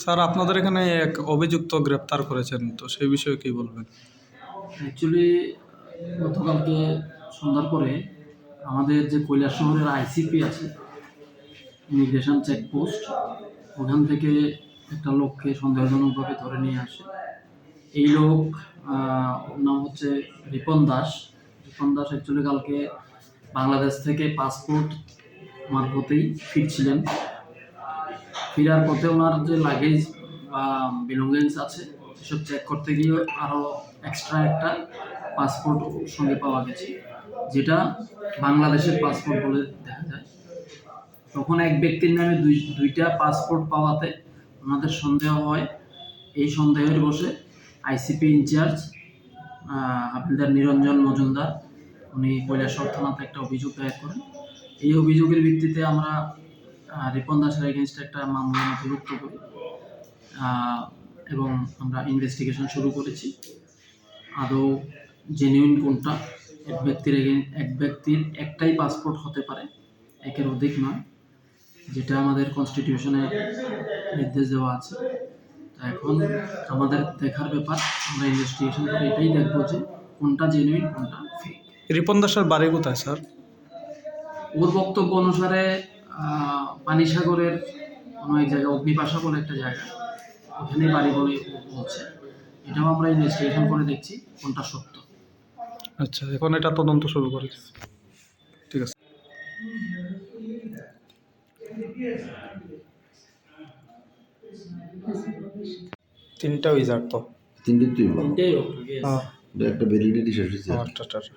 Sir, আপনাদের এখানে এক অভিযুক্ত গ্রেপ্তার করেছেন, তো সেই বিষয়ে কি বলবেন? অ্যাকচুয়ালি গতকালকে সন্ধ্যার পরে আমাদের যে কৈলাস শহরের আইসিপি আছে, ইমিগ্রেশন চেকপোস্ট, ওখান থেকে একটা লোককে সন্দেহজনকভাবে ধরে নিয়ে আসে। এই লোক নাম হচ্ছে রিপন দাস। রিপন দাস অ্যাকচুয়ালি কালকে বাংলাদেশ থেকে পাসপোর্ট মারফতেই ফিরছিলেন। ফেরার পথে ওনার যে লাগেজ বা বিলঙ্গিংস আছে, সেসব চেক করতে গিয়ে আরও এক্সট্রা একটা পাসপোর্ট সঙ্গে পাওয়া গেছে, যেটা বাংলাদেশের পাসপোর্ট বলে দেখা যায়। তখন এক ব্যক্তির নামে দুই, দুইটা পাসপোর্ট পাওয়াতে ওনাদের সন্দেহ হয়। এই সন্দেহের বসে আইসিপি ইনচার্জ হাবিলদার নিরঞ্জন মজুমদার, উনি কৈলাসহর থানাতে একটা অভিযোগ দায়ের করেন। এই অভিযোগের ভিত্তিতে আমরা রিপন দাসের এগেনস্টে একটা মামলা নথিভুক্ত করি এবং আমরা ইনভেস্টিগেশন শুরু করেছি। আদৌ জেনুইন কোনটা এক ব্যক্তির এক ব্যক্তির একটাই পাসপোর্ট হতে পারে একের অধিক নয় যেটা আমাদের কনস্টিটিউশনে নির্দেশ দেওয়া আছে। তা এখন আমাদের দেখার ব্যাপার আমরা ইনভেস্টিগেশন করে এটাই দেখব যে কোনটা জেনুইন কোনটা ফেক রিপন দাসের বাড়ি কোথায় স্যার? ওর বক্তব্য অনুসারে পানিসাগরের কোনো এক জায়গা অগ্নিপাশা বলে একটা জায়গা। ওখানে বাড়ি বলে বলছে। এটাও আমরা ইনভেস্টিগেশন করে দেখছি কোনটা সত্য। আচ্ছা এখন এটা তদন্ত শুরু করেছে ঠিক আছে। তিনটা উইজার তো? তিনটে হ্যাঁ। একটা ভ্যালিডিটি শেষ হয়েছে। আচ্ছা আচ্ছা।